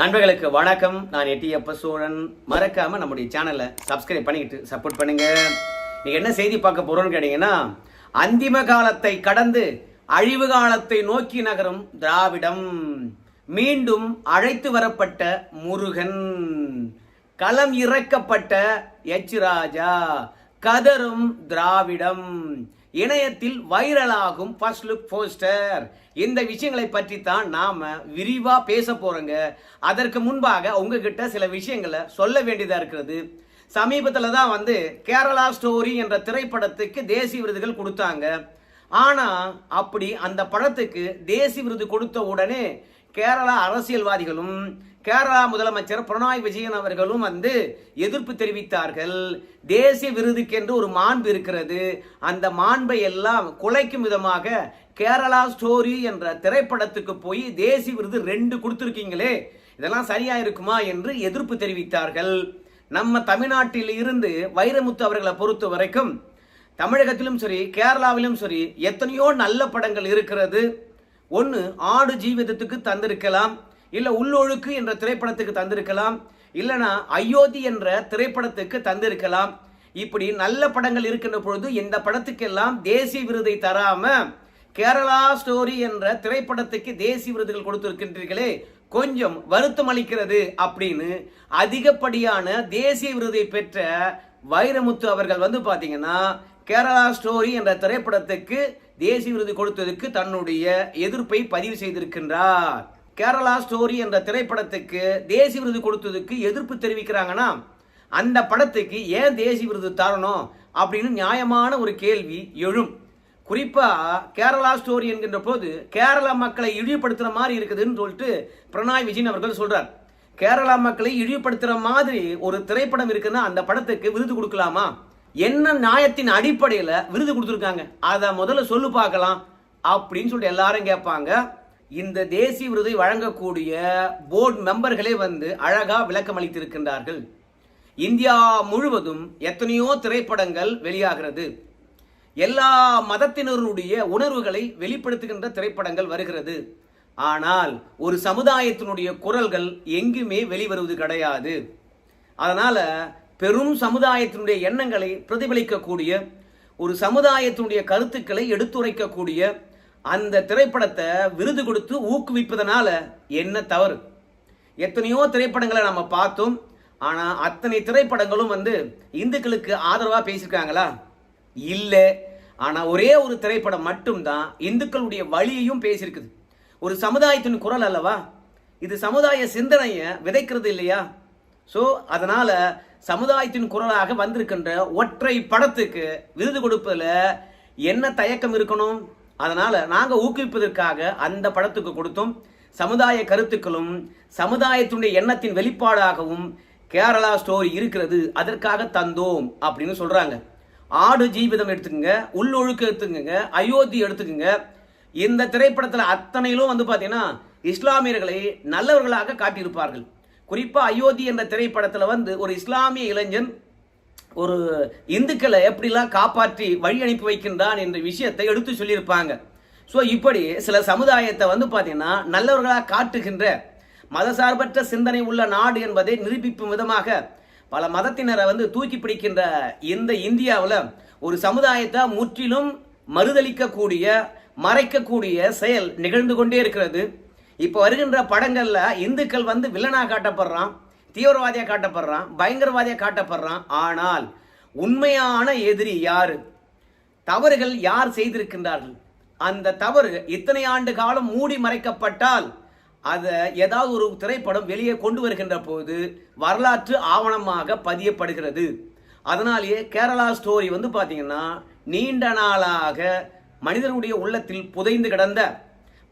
நண்பர்களுக்கு வணக்கம். நான் எட்டியப்ப சோழன் மறக்காம நம்முடைய சேனலை சப்ஸ்கிரைப் பண்ணிக்கிட்டு சப்போர்ட் பண்ணுங்க. நீங்க என்ன செய்தி பார்க்க போறோம்னு கேட்டீங்கன்னா அந்திம காலத்தை கடந்து அழிவு காலத்தை நோக்கி நகரும் திராவிடம். மீண்டும் அழைத்து வரப்பட்ட முருகன். களம் இறக்கப்பட்ட எச் ராஜா. கதரும் திராவிடம். இணையத்தில் வைரலாகும் ஃபர்ஸ்ட் லுக் போஸ்டர் இந்த விஷயங்களை பற்றி தான் நாம் விரிவாக பேச போகிறோங்க அதற்கு முன்பாக உங்ககிட்ட சில விஷயங்களை சொல்ல வேண்டியதாக இருக்கிறது. சமீபத்தில் தான் வந்து கேரளா ஸ்டோரி என்ற திரைப்படத்துக்கு தேசிய விருதுகள் கொடுத்தாங்க. ஆனால் அப்படி அந்த படத்துக்கு தேசிய விருது கொடுத்த உடனே கேரளா அரசியல்வாதிகளும் கேரளா முதலமைச்சர் பினராயி விஜயன் அவர்களும் வந்து எதிர்ப்பு தெரிவித்தார்கள். தேசிய விருதுக்கென்று ஒரு மாண்பு இருக்கிறது. அந்த மாண்பை எல்லாம் குலைக்கும் விதமாக கேரளா ஸ்டோரி என்ற திரைப்படத்துக்கு போய் தேசிய விருது ரெண்டு கொடுத்துருக்கீங்களே. இதெல்லாம் சரியா இருக்குமா என்று எதிர்ப்பு தெரிவித்தார்கள். நம்ம தமிழ்நாட்டில் இருந்து வைரமுத்து அவர்களை பொறுத்த வரைக்கும் தமிழகத்திலும் சரி கேரளாவிலும் சரி எத்தனையோ நல்ல படங்கள் இருக்கிறது. ஒன்று ஆடு ஜீவிதத்துக்கு தந்திருக்கலாம். இல்லை உள்ளொழுக்கு என்ற திரைப்படத்துக்கு தந்திருக்கலாம். இல்லைனா அயோத்தி என்ற திரைப்படத்துக்கு தந்திருக்கலாம். இப்படி நல்ல படங்கள் இருக்கின்ற பொழுது இந்த படத்துக்கெல்லாம் தேசிய விருதை தராம கேரளா ஸ்டோரி என்ற திரைப்படத்துக்கு தேசிய விருதுகள் கொடுத்திருக்கின்றீர்களே கொஞ்சம் வருத்தம் அளிக்கிறது அப்படின்னு அதிகப்படியான தேசிய விருதை பெற்ற வைரமுத்து அவர்கள் வந்து பார்த்தீங்கன்னா கேரளா ஸ்டோரி என்ற திரைப்படத்துக்கு தேசிய விருது கொடுத்ததுக்கு தன்னுடைய எதிர்ப்பை பதிவு செய்திருக்கின்றார். கேரளா ஸ்டோரி என்ற திரைப்படத்துக்கு தேசிய விருது கொடுத்ததுக்கு எதிர்ப்பு தெரிவிக்கிறாங்கன்னா அந்த படத்துக்கு ஏன் தேசிய விருது தரணும் அப்படின்னு நியாயமான ஒரு கேள்வி எழும். குறிப்பாக கேரளா ஸ்டோரி என்கின்ற போது கேரள மக்களை இழிவுபடுத்துகிற மாதிரி இருக்குதுன்னு சொல்லிட்டு பிரணாய் விஜயன் அவர்கள் சொல்கிறார் கேரளா மக்களை இழிவுபடுத்துகிற மாதிரி ஒரு திரைப்படம் இருக்குன்னா அந்த படத்துக்கு விருது கொடுக்கலாமா? என்ன நியாயத்தின் அடிப்படையில் விருது கொடுத்துருக்காங்க? அதை முதல்ல சொல்லு பார்க்கலாம் அப்படின்னு சொல்லிட்டு எல்லாரும் கேட்பாங்க. இந்த தேசிய விருதை வழங்கக்கூடிய போர்டு மெம்பர்களே வந்து அழகாக விளக்கம் அளித்திருக்கின்றார்கள் இந்தியா முழுவதும் எத்தனையோ திரைப்படங்கள் வெளியாகிறது. எல்லா மதத்தினருடைய உணர்வுகளை வெளிப்படுத்துகின்ற திரைப்படங்கள் வருகிறது. ஆனால் ஒரு சமுதாயத்தினுடைய குரல்கள் எங்குமே வெளிவருவது கிடையாது. அதனால் பெரும் சமுதாயத்தினுடைய எண்ணங்களை பிரதிபலிக்கக்கூடிய ஒரு சமுதாயத்தினுடைய கருத்துக்களை எடுத்துரைக்கக்கூடிய அந்த திரைப்படத்தை விருது கொடுத்து ஊக்குவிப்பதனால என்ன தவறு? எத்தனையோ திரைப்படங்களை நம்ம பார்த்தோம். ஆனால் அத்தனை திரைப்படங்களும் வந்து இந்துக்களுக்கு ஆதரவாக பேசியிருக்காங்களா? இல்லை. ஆனால் ஒரே ஒரு திரைப்படம் மட்டும்தான் இந்துக்களுடைய வழியையும் பேசியிருக்குது. ஒரு சமுதாயத்தின் குரல் அல்லவா? இது சமுதாய சிந்தனையை விதைக்கிறது இல்லையா? ஸோ அதனால் சமுதாயத்தின் குரலாக வந்திருக்கின்ற ஒற்றை படத்துக்கு விருது கொடுப்பதில் என்ன தயக்கம் இருக்கணும்? அதனால் நாங்கள் ஊக்குவிப்பதற்காக அந்த படத்துக்கு கொடுத்தோம். சமுதாய கருத்துக்களும் சமுதாயத்தினுடைய எண்ணத்தின் வெளிப்பாடாகவும் கேரளா ஸ்டோரி இருக்கிறது அதற்காக தந்தோம் அப்படின்னு சொல்கிறாங்க ஆடு ஜீவிதம் எடுத்துக்கோங்க உள்ளொழுக்கு எடுத்துக்கோங்க அயோத்தி எடுத்துக்கங்க. இந்த திரைப்படத்தில் அத்தனையிலும் வந்து பார்த்தீங்கன்னா இஸ்லாமியர்களை நல்லவர்களாக காட்டியிருப்பார்கள். குறிப்பாக அயோத்தி என்ற திரைப்படத்தில் வந்து ஒரு இஸ்லாமிய இளைஞன் ஒரு இந்துக்களை எப்படிலாம் காப்பாற்றி வழி அனுப்பி வைக்கின்றான் என்ற விஷயத்தை எடுத்து சொல்லியிருப்பாங்க. ஸோ இப்படி சில சமுதாயத்தை வந்து பார்த்தீங்கன்னா நல்லவர்களாக காட்டுகின்ற மதசார்பற்ற சிந்தனை உள்ள நாடு என்பதை நிரூபிக்கும் விதமாக பல மதத்தினரை வந்து தூக்கி பிடிக்கின்ற இந்த இந்தியாவில் ஒரு சமுதாயத்தை முற்றிலும் மறுதளிக்கக்கூடிய மறைக்கக்கூடிய செயல் நிகழ்ந்து கொண்டே இருக்கிறது. இப்போ வருகின்ற படங்களில் இந்துக்கள் வந்து வில்லனாக காட்டப்படுறான். தீவிரவாதியாக காட்டப்படுறான் பயங்கரவாதியாக காட்டப்படுறான். ஆனால் உண்மையான எதிரி யாரு? தவறுகள் யார் செய்திருக்கின்றார்கள்? அந்த தவறு இத்தனை ஆண்டு காலம் மூடி மறைக்கப்பட்டால் அதை ஏதாவது ஒரு திரைப்படம் வெளியே கொண்டு வருகின்ற போது வரலாற்று ஆவணமாக பதியப்படுகிறது. அதனாலேயே கேரளா ஸ்டோரி வந்து பார்த்தீங்கன்னா நீண்ட நாளாக மனிதனுடைய உள்ளத்தில் புதைந்து கிடந்த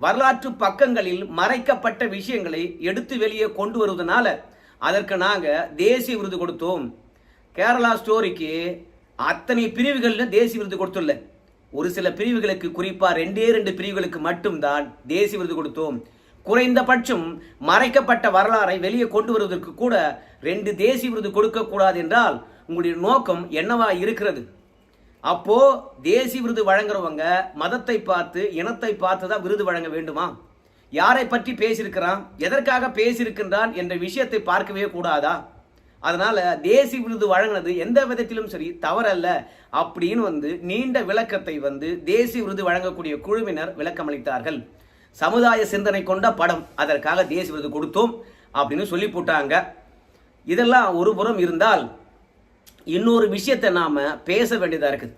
வரலாற்று பக்கங்களில் மறைக்கப்பட்ட விஷயங்களை எடுத்து வெளியே கொண்டு வருவதனால அதற்கு நாங்கள் தேசிய விருது கொடுத்தோம். கேரளா ஸ்டோரிக்கு அத்தனை பிரிவுகளில் தேசிய விருது கொடுத்துள்ள. ஒரு சில பிரிவுகளுக்கு குறிப்பாக ரெண்டே ரெண்டு பிரிவுகளுக்கு மட்டும்தான் தேசிய விருது கொடுத்தோம். குறைந்தபட்சம் மறைக்கப்பட்ட வரலாறை வெளியே கொண்டு வருவதற்கு கூட ரெண்டு தேசிய விருது கொடுக்கக்கூடாது என்றால் உங்களுடைய நோக்கம் என்னவா இருக்கிறது? அப்போ தேசிய விருது வழங்குறவங்க மதத்தை பார்த்து இனத்தை பார்த்து தான் விருது வழங்க வேண்டுமா? யாரை பற்றி பேசியிருக்கிறான்? எதற்காக பேசியிருக்கின்றான்? என்ற விஷயத்தை பார்க்கவே கூடாதா? அதனால தேசிய விருது வழங்கினது எந்த விதத்திலும் சரி தவறல்ல. அப்படின்னு வந்து நீண்ட விளக்கத்தை வந்து தேசிய விருது வழங்கக்கூடிய குழுவினர் விளக்கமளித்தார்கள். சமுதாய சிந்தனை கொண்ட படம். அதற்காக தேசிய விருது கொடுத்தோம் அப்படின்னு சொல்லி போட்டாங்க. இதெல்லாம் ஒரு புறம் இருந்தால் இன்னொரு விஷயத்தை நாம பேச வேண்டியதா இருக்குது.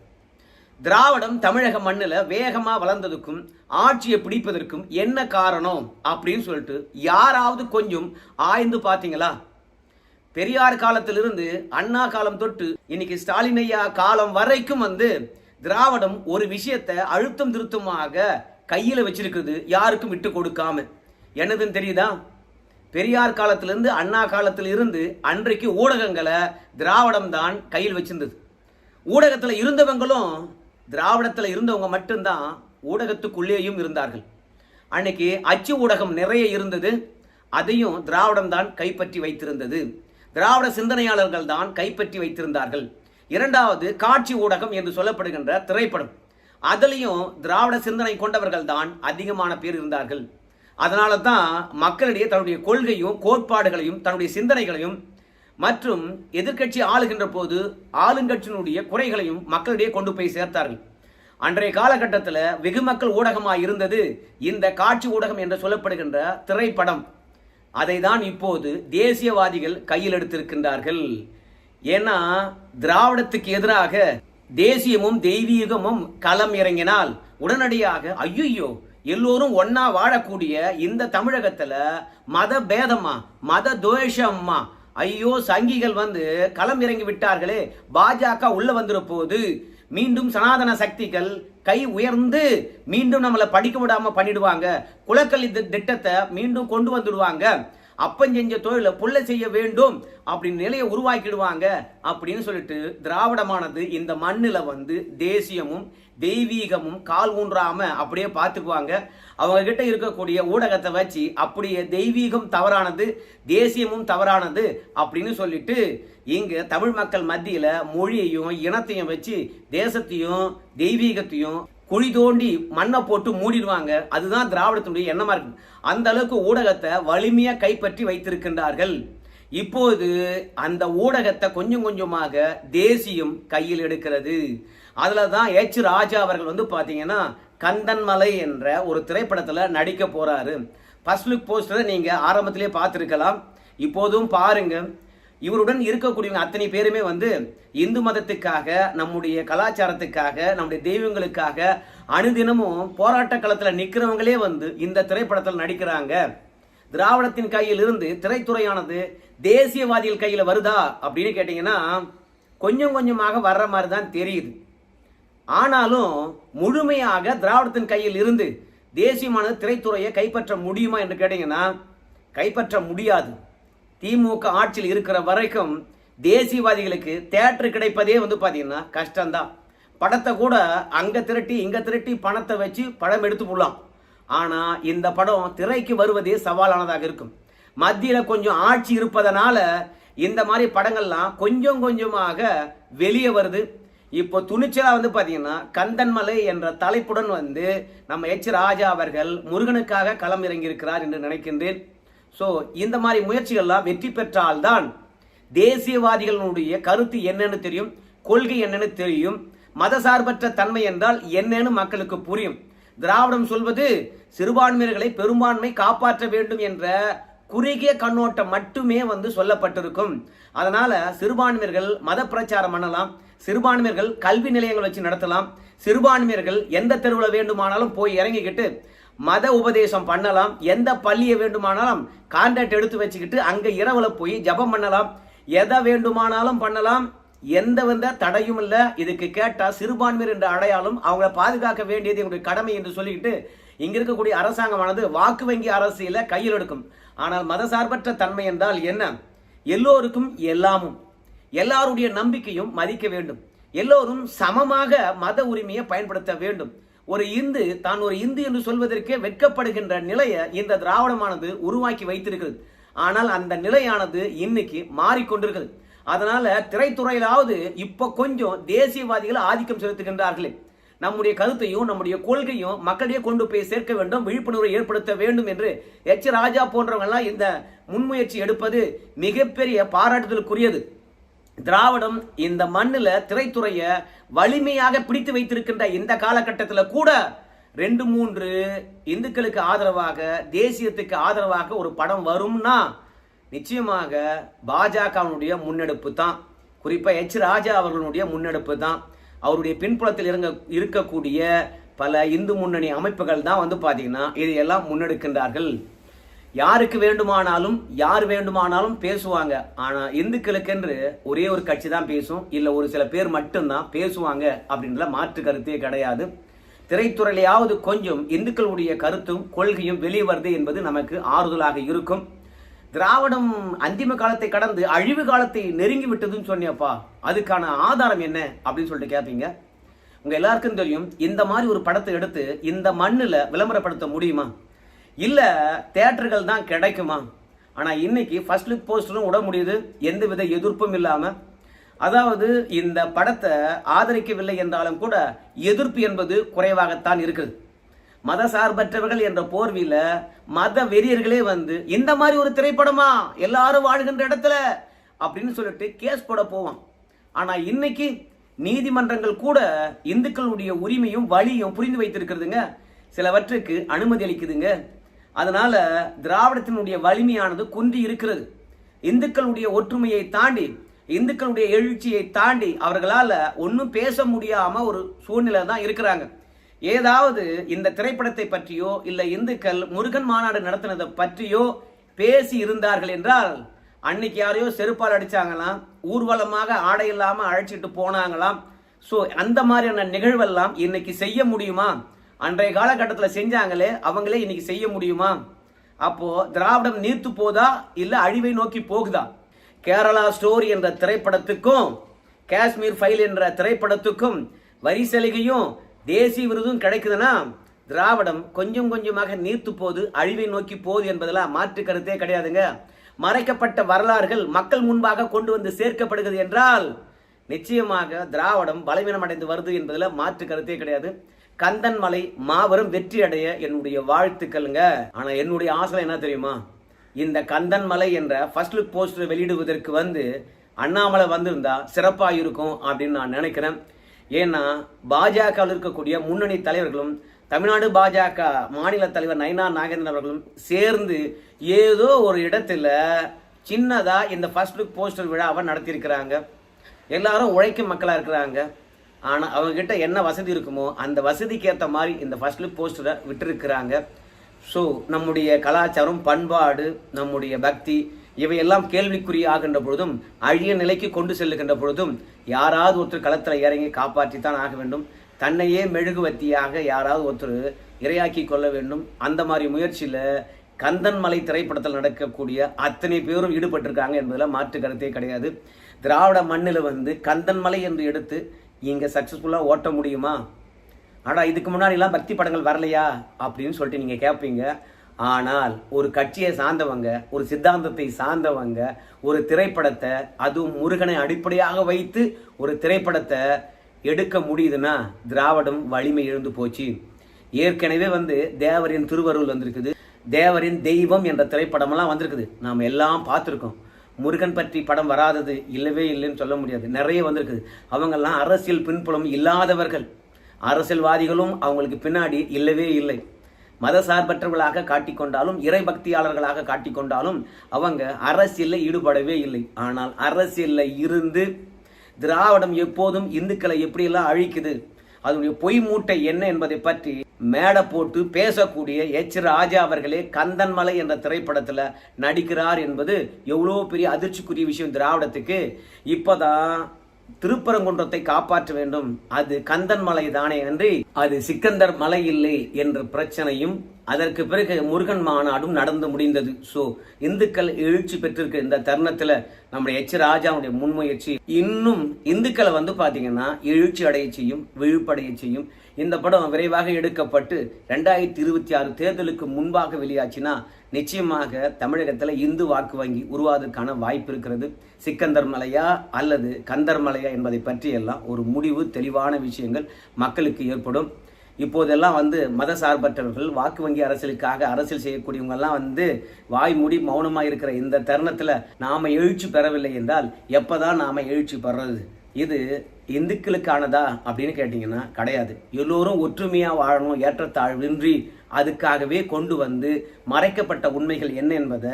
திராவிடம் தமிழக மண்ணில் வேகமாக வளர்ந்ததுக்கும் ஆட்சியை பிடிப்பதற்கும் என்ன காரணம் அப்படின்னு சொல்லிட்டு யாராவது கொஞ்சம் ஆய்ந்து பார்த்தீங்களா? பெரியார் காலத்திலிருந்து அண்ணா காலம் தொட்டு இன்னைக்கு ஸ்டாலின் ஐயா காலம் வரைக்கும் வந்து திராவிடம் ஒரு விஷயத்தை அழுத்தம் திருத்தமாக கையில் வச்சிருக்குது யாருக்கும் விட்டு கொடுக்காம. என்னதுன்னு தெரியுதா? பெரியார் காலத்திலிருந்து அண்ணா காலத்தில் இருந்து அன்றைக்கு ஊடகங்களை திராவிடம் தான் கையில் வச்சிருந்தது. ஊடகத்தில் இருந்தவங்களும் திராவிடத்தில் இருந்தவங்க மட்டும்தான் ஊடகத்துக்குள்ளேயும் இருந்தார்கள். அன்னைக்கு அச்சு ஊடகம் நிறைய இருந்தது. அதையும் திராவிடம் தான் கைப்பற்றி வைத்திருந்தது. திராவிட சிந்தனையாளர்கள் தான் கைப்பற்றி வைத்திருந்தார்கள். இரண்டாவது காட்சி ஊடகம் என்று சொல்லப்படுகின்ற திரைப்படம். அதுலேயும் திராவிட சிந்தனை கொண்டவர்கள் தான் அதிகமான பேர் இருந்தார்கள். அதனால தான் மக்களிடையே தன்னுடைய கொள்கையும் கோட்பாடுகளையும் தன்னுடைய சிந்தனைகளையும் மற்றும் எதிர்க்கட்சி ஆளுகின்ற போது ஆளுங்கட்சியினுடைய குறைகளையும் மக்களிடையே கொண்டு போய் சேர்த்தார்கள். அன்றைய காலகட்டத்தில் வெகு மக்கள் ஊடகமாக இருந்தது இந்த காட்சி ஊடகம் என்று சொல்லப்படுகின்ற திரைப்படம். அதை தான் இப்போது தேசியவாதிகள் கையில் எடுத்திருக்கின்றார்கள். ஏன்னா திராவிடத்துக்கு எதிராக தேசியமும் தெய்வீகமும் களம் இறங்கினால் உடனடியாக ஐயோ எல்லோரும் ஒன்னா வாழக்கூடிய இந்த தமிழகத்துல மத பேதமா மத துவேஷம்மா ஐயோ சங்கிகள் வந்து களம் இறங்கி விட்டார்களே பாஜக உள்ள வந்துற போது மீண்டும் சனாதன சக்திகள் கை உயர்ந்து மீண்டும் நம்மளை படிக்க விடாம பண்ணிடுவாங்க. குலக்கல்வி திட்டத்தை மீண்டும் கொண்டு வந்துடுவாங்க. அப்பன் செஞ்ச தொழிலை புள்ள செய்ய வேண்டும் அப்படின்னு நிலையை உருவாக்கிடுவாங்க அப்படின்னு சொல்லிட்டு திராவிடமானது இந்த மண்ணில் வந்து தேசியமும் தெய்வீகமும் கால் ஊன்றாம அப்படியே பார்த்துக்குவாங்க. அவங்க கிட்ட இருக்கக்கூடிய ஊடகத்தை வச்சு அப்படியே தெய்வீகம் தவறானது தேசியமும் தவறானது அப்படின்னு சொல்லிட்டு இங்க தமிழ் மக்கள் மத்தியில மொழியையும் இனத்தையும் வச்சு தேசத்தையும் தெய்வீகத்தையும் குழி தோண்டி மண்ணை போட்டு மூடிடுவாங்க. அதுதான் திராவிடத்தினுடைய எண்ணமா இருக்கு. அந்த அளவுக்கு ஊடகத்தை வலிமையா கைப்பற்றி வைத்திருக்கின்றார்கள். இப்போது அந்த ஊடகத்தை கொஞ்சம் கொஞ்சமாக தேசியம் கையில் எடுக்கிறது. அதில் தான் எச் ராஜா அவர்கள் வந்து பார்த்தீங்கன்னா கந்தன்மலை என்ற ஒரு திரைப்படத்தில் நடிக்க போகிறாரு ஃபர்ஸ்ட் லுக் போஸ்டரை நீங்கள் ஆரம்பத்திலே பார்த்துருக்கலாம். இப்போதும் பாருங்க. இவருடன் இருக்கக்கூடியவங்க அத்தனை பேருமே வந்து இந்து மதத்துக்காக நம்முடைய கலாச்சாரத்துக்காக நம்முடைய தெய்வங்களுக்காக அனுதினமும் போராட்ட களத்தில் நிற்கிறவங்களே வந்து இந்த திரைப்படத்தில் நடிக்கிறாங்க. திராவிடத்தின் கையில் இருந்து திரைத்துறையானது தேசியவாதிகள் கையில் வருதா அப்படின்னு கேட்டிங்கன்னா கொஞ்சம் கொஞ்சமாக வர்ற மாதிரி தான் தெரியுது. ஆனாலும் முழுமையாக திராவிடத்தின் கையில் இருந்து தேசியமானது திரைத்துறையை கைப்பற்ற முடியுமா என்று கேட்டீங்கன்னா கைப்பற்ற முடியாது. திமுக ஆட்சியில் இருக்கிற வரைக்கும் தேசியவாதிகளுக்கு தேட்டர் கிடைப்பதே வந்து பார்த்தீங்கன்னா கஷ்டம்தான். படத்தை கூட அங்கே திரட்டி இங்கே திரட்டி பணத்தை வச்சு படம் எடுத்து போடலாம். ஆனால் இந்த படம் திரைக்கு வருவதே சவாலானதாக இருக்கும். மத்தியில் கொஞ்சம் ஆட்சி இருப்பதனால இந்த மாதிரி படங்கள்லாம் கொஞ்சம் கொஞ்சமாக வெளியே வருது. இப்போ துணிச்சலா வந்து பார்த்தீங்கன்னா கந்தன்மலை என்ற தலைப்புடன் வந்து நம்ம எச் ராஜா அவர்கள் முருகனுக்காக களம் இறங்கியிருக்கிறார் என்று நினைக்கின்றேன். ஸோ இந்த மாதிரி முயற்சிகள்லாம் வெற்றி பெற்றால்தான் தேசியவாதிகளுடைய கருத்து என்னன்னு தெரியும் கொள்கை என்னன்னு தெரியும். மதசார்பற்ற தன்மை என்றால் என்னன்னு மக்களுக்கு புரியும். திராவிடம் சொல்வது சிறுபான்மையர்களை பெரும்பான்மை காப்பாற்ற வேண்டும் என்ற குறுகிய கண்ணோட்டம் மட்டுமே வந்து சொல்லப்பட்டிருக்கும். அதனால சிறுபான்மையர்கள் மத பிரச்சாரம் பண்ணலாம் சிறுபான்மையர்கள் கல்வி நிலையங்கள் வச்சு நடத்தலாம். சிறுபான்மையர்கள் எந்த தெருவில் வேண்டுமானாலும் போய் இறங்கிக்கிட்டு மத உபதேசம் பண்ணலாம். எந்த பள்ளியை வேண்டுமானாலும் கான்டாக்ட் எடுத்து வச்சுக்கிட்டு அங்கே இரவில் போய் ஜெபம் பண்ணலாம். எதை வேண்டுமானாலும் பண்ணலாம். எந்த வந்த தடையும் இல்லை. இதுக்கு கேட்டால் சிறுபான்மையர் என்ற அடையாளம் அவங்கள பாதுகாக்க வேண்டியது எங்களுடைய கடமை என்று சொல்லிக்கிட்டு இங்க இருக்கக்கூடிய அரசாங்கமானது வாக்கு வங்கி அரசியல கையில் எடுக்கும். ஆனால் மதசார்பற்ற தன்மை என்றால் என்ன? எல்லோருக்கும் எல்லாமும். எல்லாருடைய நம்பிக்கையும் மதிக்க வேண்டும். எல்லோரும் சமமாக மத உரிமையை பயன்படுத்த வேண்டும். ஒரு இந்து தான் ஒரு இந்து என்று சொல்வதற்கே வெட்கப்படுகின்ற நிலையை இந்த திராவிடமானது உருவாக்கி வைத்திருக்கிறது. ஆனால் அந்த நிலையானது இன்னைக்கு மாறிக்கொண்டிருக்கிறது. அதனால திரைத்துறையிலாவது இப்போ கொஞ்சம் தேசியவாதிகள் ஆதிக்கம் செலுத்துகின்றார்களே. நம்முடைய கருத்தையும் நம்முடைய கொள்கையும் மக்களிடையே கொண்டு போய் சேர்க்க வேண்டும் விழிப்புணர்வை ஏற்படுத்த வேண்டும் என்று எச். ராஜா போன்றவங்கெல்லாம் இந்த முன்முயற்சி எடுப்பது மிகப்பெரிய பாராட்டுதலுக்குரியது. திராவிடம் இந்த மண்ணில் திரைத்துறைய வலிமையாக பிடித்து வைத்திருக்கின்ற இந்த காலகட்டத்தில் கூட ரெண்டு மூன்று இந்துக்களுக்கு ஆதரவாக தேசியத்துக்கு ஆதரவாக ஒரு படம் வரும்னா நிச்சயமாக பாஜகவினுடைய முன்னெடுப்பு தான். குறிப்பாக எச் ராஜா அவர்களுடைய முன்னெடுப்பு தான். அவருடைய பின்புலத்தில் இருங்க இருக்கக்கூடிய பல இந்து முன்னணி அமைப்புகள் தான் வந்து பார்த்தீங்கன்னா இதையெல்லாம் முன்னெடுக்கின்றார்கள். யாருக்கு வேண்டுமானாலும் யார் வேண்டுமானாலும் பேசுவாங்க. ஆனா இந்துக்களுக்கென்று ஒரே ஒரு கட்சி தான் பேசும். இல்ல ஒரு சில பேர் மட்டும்தான் பேசுவாங்க அப்படின்ற மாற்று கருத்தே கிடையாது. திரைத்துறையிலாவது கொஞ்சம் இந்துக்களுடைய கருத்தும் கொள்கையும் வெளியே வருது என்பது நமக்கு ஆறுதலாக இருக்கும். திராவிடம் அந்திம காலத்தை கடந்து அழிவு காலத்தை நெருங்கி விட்டதுன்னு சொன்னியப்பா. அதுக்கான ஆதாரம் என்ன அப்படின்னு சொல்லிட்டு கேட்பீங்க உங்க எல்லாருக்கும் தெரியும் இந்த மாதிரி ஒரு படத்தை எடுத்து இந்த மண்ணில் விளம்பரப்படுத்த முடியுமா? இல்லை தேட்டர்கள் தான் கிடைக்குமா? ஆனால் இன்னைக்கு ஃபர்ஸ்ட் லுக் போஸ்டரும் விட முடியுது. எந்த வித எதிர்ப்பும் இல்லாமல் அதாவது இந்த படத்தை ஆதரிக்கவில்லை என்றாலும் கூட எதிர்ப்பு என்பது குறைவாகத்தான் இருக்குது. மத சார்பற்றவர்கள் என்ற போர்வியில மத வெறியர்களே வந்து இந்த மாதிரி ஒரு திரைப்படமா? எல்லாரும் வாழ்கின்ற இடத்துல? அப்படின்னு சொல்லிட்டு கேஸ் போட போவான். ஆனா இன்னைக்கு நீதிமன்றங்கள் கூட இந்துக்களுடைய உரிமையும் வழியும் புரிந்து வைத்திருக்கிறதுங்க. சிலவற்றுக்கு அனுமதி அளிக்குதுங்க. அதனால திராவிடத்தினுடைய வலிமையானது குன்றி இருக்கிறது. இந்துக்களுடைய ஒற்றுமையை தாண்டி இந்துக்களுடைய எழுச்சியை தாண்டி அவர்களால் ஒன்றும் பேச முடியாம ஒரு சூழ்நிலை தான் இருக்கிறாங்க. ஏதாவது இந்த திரைப்படத்தை பற்றியோ இல்லை இந்துக்கள் முருகன் மாநாடு நடத்தினதை பற்றியோ பேசி இருந்தார்கள் என்றால் அன்னைக்கு யாரையோ செருப்பால் அடிச்சாங்களாம் ஊர்வலமாக ஆடை இல்லாமல் அழைச்சிட்டு போனாங்களாம். ஸோ அந்த மாதிரியான நிகழ்வெல்லாம் இன்னைக்கு செய்ய முடியுமா? அன்றைய காலகட்டத்தில் செஞ்சாங்களே அவங்களே இன்னைக்கு செய்ய முடியுமா? அப்போ திராவிடம் நீர்த்து போதா இல்ல அழிவை நோக்கி போகுதா? கேரளா ஸ்டோரி என்ற திரைப்படத்துக்கும் காஷ்மீர் ஃபைல் என்ற திரைப்படத்துக்கும் வரி சலுகையும் தேசிய விருதும் கிடைக்குதுன்னா திராவிடம் கொஞ்சம் கொஞ்சமாக நீர்த்து போது அழிவை நோக்கி போகுது என்பதெல்லாம் மாற்று கருத்தே கிடையாதுங்க. மறைக்கப்பட்ட வரலாறுகள் மக்கள் முன்பாக கொண்டு வந்து சேர்க்கப்படுகிறது என்றால் நிச்சயமாக திராவிடம் பலவீனம் அடைந்து வருது என்பதில் மாற்று கருத்தே கிடையாது. கந்தன்மலை மாபெரும் வெற்றி அடைய என்னுடைய வாழ்த்துக்கள்ங்க. ஆனா என்னுடைய ஆசை என்ன தெரியுமா? இந்த கந்தன்மலை என்ற ஃபர்ஸ்ட் லுக் போஸ்டர் வெளியிடுவதற்கு வந்து அண்ணாமலை வந்திருந்தா சிறப்பாக இருக்கும் அப்படின்னு நான் நினைக்கிறேன். ஏன்னா பாஜகவில் இருக்கக்கூடிய முன்னணி தலைவர்களும் தமிழ்நாடு பாஜக மாநில தலைவர் நயனா நாகேந்திரன் அவர்களும் சேர்ந்து ஏதோ ஒரு இடத்துல சின்னதாக இந்த ஃபர்ஸ்ட் லுக் போஸ்டர் விழாவை நடத்தியிருக்கிறாங்க. எல்லாரும் உழைக்கும் மக்களாக இருக்கிறாங்க. ஆனால் அவங்கக்கிட்ட என்ன வசதி இருக்குமோ அந்த வசதிக்கு ஏற்ற மாதிரி இந்த ஃபர்ஸ்ட் லுக் போஸ்டரை விட்டுருக்கிறாங்க. ஸோ நம்முடைய கலாச்சாரம் பண்பாடு நம்முடைய பக்தி இவையெல்லாம் கேள்விக்குறி ஆகின்ற பொழுதும் அழிய நிலைக்கு கொண்டு செல்லுகின்ற பொழுதும் யாராவது ஒருத்தர் களத்தில் இறங்கி காப்பாற்றித்தான் ஆக வேண்டும். தன்னையே மெழுகுவத்தியாக யாராவது ஒருத்தர் இரையாக்கி கொள்ள வேண்டும். அந்த மாதிரி முயற்சியில் கந்தன் மலை திரைப்படத்தில் நடக்கக்கூடிய அத்தனை பேரும் ஈடுபட்டிருக்காங்க என்பதில் மாற்று கருத்தே கிடையாது. திராவிட மண்ணில் வந்து கந்தன் மலை என்று எடுத்து இங்கே சக்ஸஸ்ஃபுல்லாக ஓட்ட முடியுமா? ஆனால் இதுக்கு முன்னாடிலாம் பக்தி படங்கள் வரலையா? அப்படின்னு சொல்லிட்டு நீங்கள் கேட்பீங்க ஆனால் ஒரு கட்சியை சார்ந்தவங்க ஒரு சித்தாந்தத்தை சார்ந்தவங்க ஒரு திரைப்படத்தை அதுவும் முருகனை அடிப்படையாக வைத்து ஒரு திரைப்படத்தை எடுக்க முடியுதுன்னா திராவிடம் வலிமை எழுந்து போச்சு. ஏற்கனவே வந்து தேவரின் திருவருள் வந்திருக்குது. தேவரின் தெய்வம் என்ற திரைப்படமெல்லாம் வந்திருக்குது. நாம் எல்லாம் பார்த்துருக்கோம். முருகன் பற்றி படம் வராதது இல்லவே இல்லைன்னு சொல்ல முடியாது. நிறைய வந்திருக்குது. அவங்கெல்லாம் அரசியல் பின்புலம் இல்லாதவர்கள். அரசியல்வாதிகளும் அவங்களுக்கு பின்னாடி இல்லவே இல்லை. மத சார்பற்றவர்களாக காட்டிக்கொண்டாலும் இறை பக்தியாளர்களாக காட்டிக்கொண்டாலும் அவங்க அரசியலில் ஈடுபடவே இல்லை. ஆனால் அரசியலில் இருந்து திராவிடம் எப்போதும் இந்துக்களை எப்படியெல்லாம் அழிக்குது? அதனுடைய பொய் மூட்டை என்ன என்பதை பற்றி மேடை போட்டு பேசக்கூடிய எச் ராஜா அவர்களே கந்தன்மலை என்ற திரைப்படத்தில் நடிக்கிறார் என்பது எவ்வளோ பெரிய அதிர்ச்சிக்குரிய விஷயம் திராவிடத்துக்கு. இப்போதான் திருப்பரங்குன்றத்தை காப்பாற்ற வேண்டும். அது கந்தன் மலை தானே அன்றி அது சிக்கந்தர் மலை இல்லை என்ற பிரச்சனையும் அதற்கு பிறகு முருகன் மாநாடும் நடந்து முடிந்தது. சோ இந்துக்கள் எழுச்சி பெற்றிருக்க இந்த தருணத்துல நம்முடைய எச் ராஜாவுடைய முன்முயற்சி இன்னும் இந்துக்களை வந்து பாத்தீங்கன்னா எழுச்சி அடைய செய்யும் விழுப்படைய செய்யும். இந்த படம் விரைவாக எடுக்கப்பட்டு ரெண்டாயிரத்தி இருபத்தி ஆறு தேர்தலுக்கு முன்பாக வெளியாச்சுன்னா நிச்சயமாக தமிழகத்தில் இந்து வாக்கு வங்கி உருவாவதற்கான வாய்ப்பு இருக்கிறது. சிக்கந்தர் மலையா அல்லது கந்தர் மலையா என்பதை பற்றியெல்லாம் ஒரு முடிவு தெளிவான விஷயங்கள் மக்களுக்கு ஏற்படும். இப்போதெல்லாம் வந்து மத சார்பற்றவர்கள் வாக்கு வங்கி அரசியலுக்காக அரசியல் செய்யக்கூடியவங்கெல்லாம் வந்து வாய் மூடி மௌனமாக இருக்கிற இந்த தருணத்தில் நாம் எழுச்சி பெறவில்லை என்றால் எப்பதான் நாம் எழுச்சி பெறது? இது இந்துக்களுக்கானதா அப்படின்னு கேட்டிங்கன்னா கிடையாது. எல்லோரும் ஒற்றுமையாக வாழணும் ஏற்றத்தாழ்வின்றி அதுக்காகவே கொண்டு வந்து மறைக்கப்பட்ட உண்மைகள் என்ன என்பதை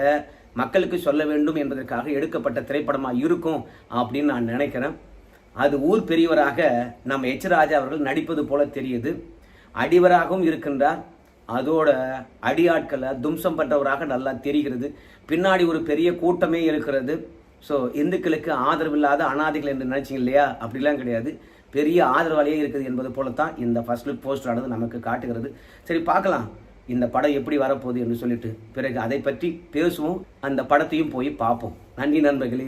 மக்களுக்கு சொல்ல வேண்டும் என்பதற்காக எடுக்கப்பட்ட திரைப்படமாக இருக்கும் அப்படின்னு நான் நினைக்கிறேன். அது ஊர் பெரியவராக நம்ம எச் ராஜா அவர்கள் நடிப்பது போல தெரியுது. அடிவராகவும் இருக்கின்றார். அதோட அடியாட்களை தும்சம் பண்றவராக நல்லா தெரிகிறது. பின்னாடி ஒரு பெரிய கூட்டமே இருக்கிறது. ஸோ இந்துக்களுக்கு ஆதரவில்லாத அனாதைகள் என்று நினச்சிங்க இல்லையா? அப்படிலாம் கிடையாது. பெரிய ஆதரவாளியே இருக்குது என்பது போலத்தான் இந்த ஃபர்ஸ்ட் லுக் போஸ்டர் ஆனது நமக்கு காட்டுகிறது. சரி பார்க்கலாம். இந்த படம் எப்படி வரப்போகுது என்று சொல்லிட்டு பிறகு அதை பற்றி பேசுவோம். அந்த படத்தையும் போய் பார்ப்போம். நன்றி நண்பர்களே.